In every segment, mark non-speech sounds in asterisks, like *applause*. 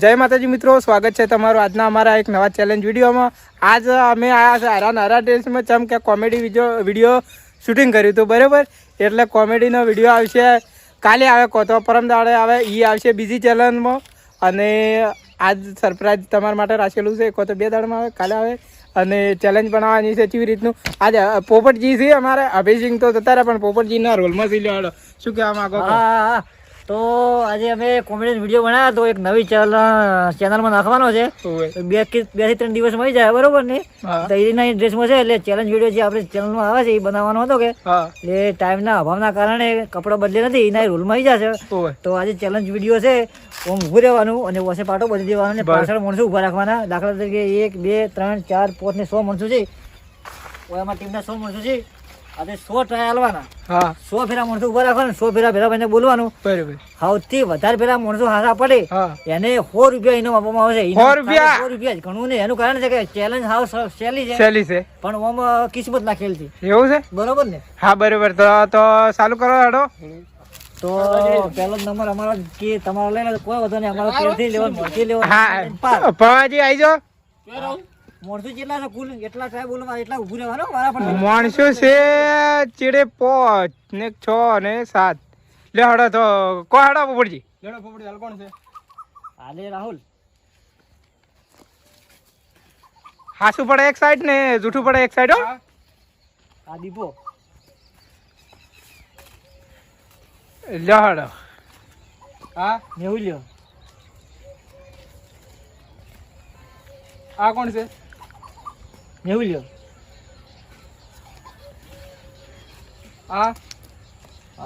જય માતાજી મિત્રો, સ્વાગત છે તમારું આજના અમારા એક નવા ચેલેન્જ વિડીયોમાં. આજ અમે આવ્યા છે હારા નારા ડ્રેસમાં ચમ કે કોમેડી વીડિયો શૂટિંગ કર્યું હતું, બરાબર? એટલે કોમેડીનો વીડિયો આવશે. કાલે આવે કો તો પરમ દાડે આવે એ આવશે બીજી ચેલેન્જમાં અને આજ સરપ્રાઈઝ તમારા માટે રાખેલું છે કો તો બે દાડમાં આવે, કાલે આવે. અને ચેલેન્જ બનાવવાની છે કેવી રીતનું? આજે પોપટજી છે અમારે અભિસિંગ તો જતા રહ્યા, પણ પોપટજીના રોલમાં સી લેવાડો શું કહેવા માગો? હા હા. તો આજે અમે કોમેડી વીડિયો બનાવ્યો તો એક નવી ચેનલ ચેનલમાં નાખવાનો છે. બે બેથી ત્રણ દિવસ મળી જાય બરોબર ને? એના ડ્રેસમાં છે એટલે ચેલેન્જ વીડિયો જે આપણે ચેનલમાં આવે છે એ બનાવવાનો હતો કે એ એટલે ટાઈમના અભાવના કારણે કપડાં બદલે નથી એના રૂલમાં આવી જશે. તો આજે ચેલેન્જ વીડિયો છે ઓમ ઊભું રહેવાનું અને વસે પાટો બદલી દેવાનો અને. પાછળ માણસો ઊભા રાખવાના. દાખલા તરીકે એક બે ત્રણ ચાર પાંચ ને સો માણસો છે. ઓયામાં ટીમના સો માણસો છે. આજે સો ટ્રાય હાલવાના. હા. સો ફેરા માણસો ઊભા રાખવાના સો ફેરા ફેરા ભાઈને બોલવાનું. બરાબર. સૌથી વધારે પેલા માણસો હાથા પડે. એને સો રૂપિયા ઇનામ આપવામાં આવે છે. સો રૂપિયા? સો રૂપિયા જ ઘણું નહીં એનું કારણ છે કે ચેલેન્જ હાવ સહેલી છે. સહેલી છે. પણ ઓમ કિસ્મત ના ખેલ છે એવું છે? બરોબર ને? હા બરોબર. તો તો ચાલુ કરો હેડો. તો પહેલો નંબર અમારો કે તમારો લઈને કોઈ વધુ નહીં અમારો તેરથી લેવાનો મોરથી લેવાનો હા. પવાજી આવી જાઓ. મોરથી કેટલા છે કુલ એટલા ટ્રાય બોલવા એટલા ઊભું રહેવાનું મારા પણ માણસો છે ચીડે પાંચ ને છ ને સાત. લે હડો તો કો હડો પોપડજી લેડો પોપડી હાલ કોણ છે? હાલે રાહુલ. હાસુ પડે એક સાઈડ ને જૂઠું પડે એક સાઈડ હો. આ દીપો. લે હડો. હા? નેવું લ્યો. આ કોણ છે? મેહુલ લ્યો આ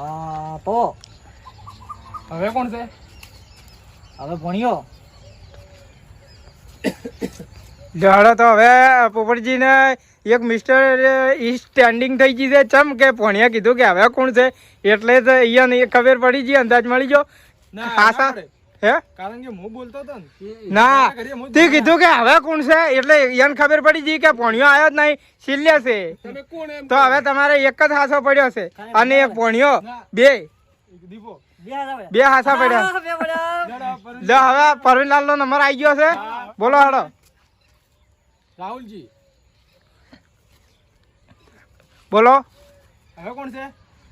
આ પો હવે કોણ છે? હવે ભણ્યો. જાડો તો હવે પોપટજી ને એક મિસ્ટર ઈ સ્ટેન્ડિંગ થઈ ગઈ છે. ચમ કે ભણ્યા કીધું કે હવે કોણ છે? એટલે જ અહીંયા ખબર પડી ગઈ અંદાજ મળી ગયો. હાસા હે? કારણ કે હું બોલતો હતો ના તે કીધું કે હવે કોણ છે? એટલે એને ખબર પડી ગઈ કે પોણિયો આવ્યો જ નહીં સિલ્લે છે. તમે કોણ એમ તો હવે તમારે એક જ હાસો પડ્યો છે. અને એક ભણ્યો બે. બે હાથા પડ્યા. જો હવે પરવીનલાલ નો નંબર આવી ગયો છે. બોલો હાડો રાહુલજી. બોલો. હવે કોણ છે?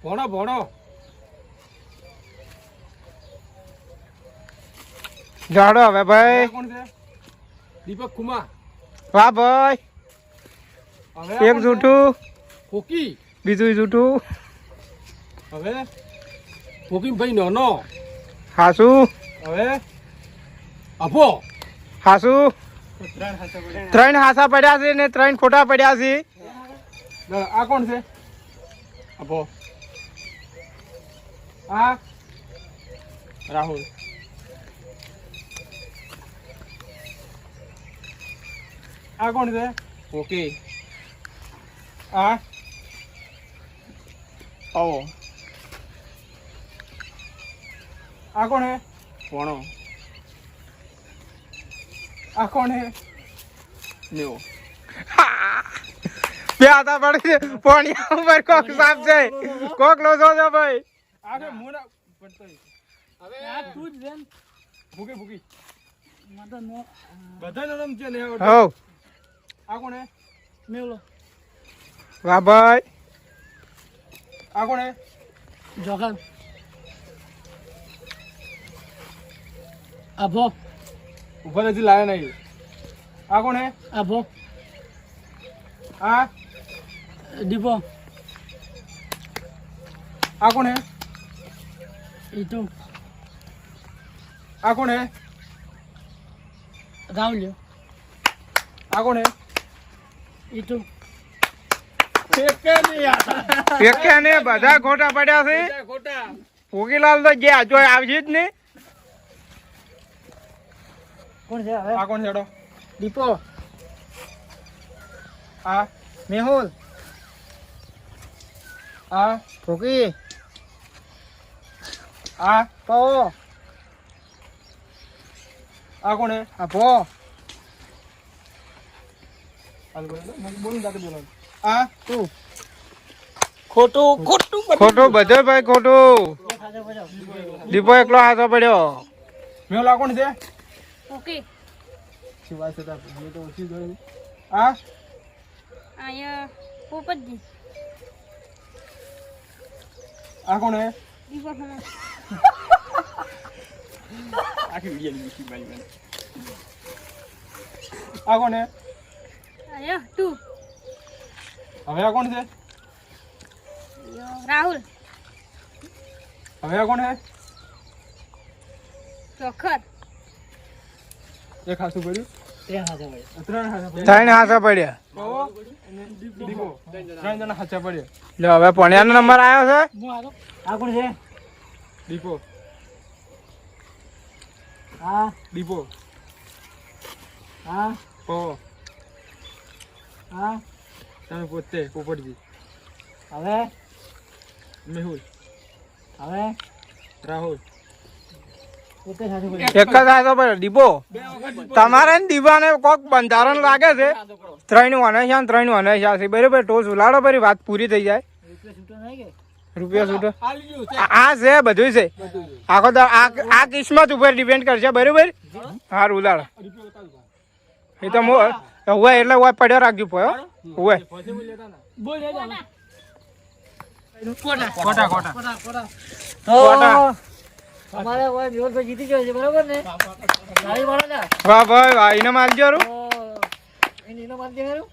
ભણો ભણો. જાડો હવે ભાઈ. દીપક કુમાર. વાહ ભાઈ. એક જૂઠું. ફોકી. બીજું જૂઠું. હવે? ફોકી ભાઈ નાનો. હાસુ. હવે? અભો. હાસુ. ત્રણ હાસા પડ્યા છે ને ત્રણ ખોટા પડ્યા છે. આ કોણ છે? અભો. આ? રાહુલ. આ કોણ છે? ઓકે. આ? આવો. આ કોણ હે ભણો આ કોણ હે નેવો પ્યાતા પડે છે. *laughs* પોણિયા ઉપર કોક સાપ છે. કોક લોસો છે ભાઈ. આગે મોના પડતો હવે આ તું જ રેન ભૂકી ભૂકી. બધા નરમ છે ને. હો આ કોણ હે? મેવલો. વાહ ભાઈ. આ કોણ હે? જોખમ આભો ઉપર હજી લાયા નહીં. આ કોણ હે? આભો આ? દીપો. આ કોણ હે? ઈટુ. આ કોણ હે? રાહુલ આ કોણ હે? ઈટુ. એકે ને બધા ખોટા પડ્યા છે. બધા તો ગયા જો આવશે જ ને કોણ છે હવે? આ કોણ છેડો દીપો. આ? મેહુલ. આ? ફોકી આ? પો. આ કોણ હે આભો હાલ બોલ બોલ જાતે બોલો આ તું ખોટું ખોટું ખોટું બધે ભાઈ ખોટું. દીપો એકલો હાથો પડ્યો. મેં ઓલા કોણ છે ઓકે. શું વાત છે તો ઓછી જોઈ. આ? અહીંયા પોપટજી આ કોણ હે? દીપક હમણાં. આખી વિડિયો લીધી ભાઈ. આ કોણ હે? તું? હવે આ કોણ છે? રાહુલ. હવે આ કોણ હે ચોખર. એક હાથું પડ્યું. ત્રણ હાથે પડ્યા. ત્રણ જણા પડ્યા. હવે પોણિયાનો નંબર આવ્યો છે? આ કોણ છે? દીપો. હા? દીપો. હા? પવો હા? તમે પોતે પોપટજી. હવે? મેહુલ. હવે? રાહુલ. એક જ હાથો પડ્યો દીપો તમારે ને દીવાને કોક બંધારણ લાગે છે? ત્રણ વનેશા ત્રણ વનેશા છે. બરોબર ટોસ ઉલાડો પછી વાત પૂરી થઈ જાય. રૂપિયા છૂટો નહીં કે? રૂપિયા છૂટો? આ છે. બધું છે આખો તો આ આ કિસ્મત ઉપર ડિપેન્ડ કરશે. બરોબર? હા? ઉલાડો. એ તો હોય એટલે હોય પડ્યો રાખજો પોયો હોય બોલ હેડો. કોટા કોટા તો અમારે ઓય મેહુલ જીતી ગયો છે ને? તાળી વાહ ભાઈ વાહ એને માલજો રૂ ઇનામ આપજે ખરું?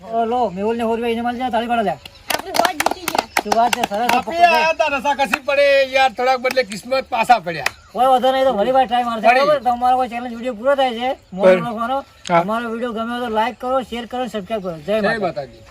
ઓ મેહુલ ને હોર? ભાઈ ઇનામ આપજે તાળી પાડા લે આપણે હોજ જીતી ગયા શું વાત છે સરસ આપણે આયા હતા રસાકસી પડે યાર થોડાક બદલે કિસ્મત પાછા પડ્યા. કોઈ વાંધો નહીં તો ફરી વાર ટ્રાય મારશે ફરી. તમારો કોઈ ચેલેન્જ વીડિયો પૂરો થાય છે મોર ફરી. નાખવાનો. અમારો વીડિયો ગમે તો લાઈક કરો શેર કરો સબસ્ક્રાઇબ કરો. જય માતાજી.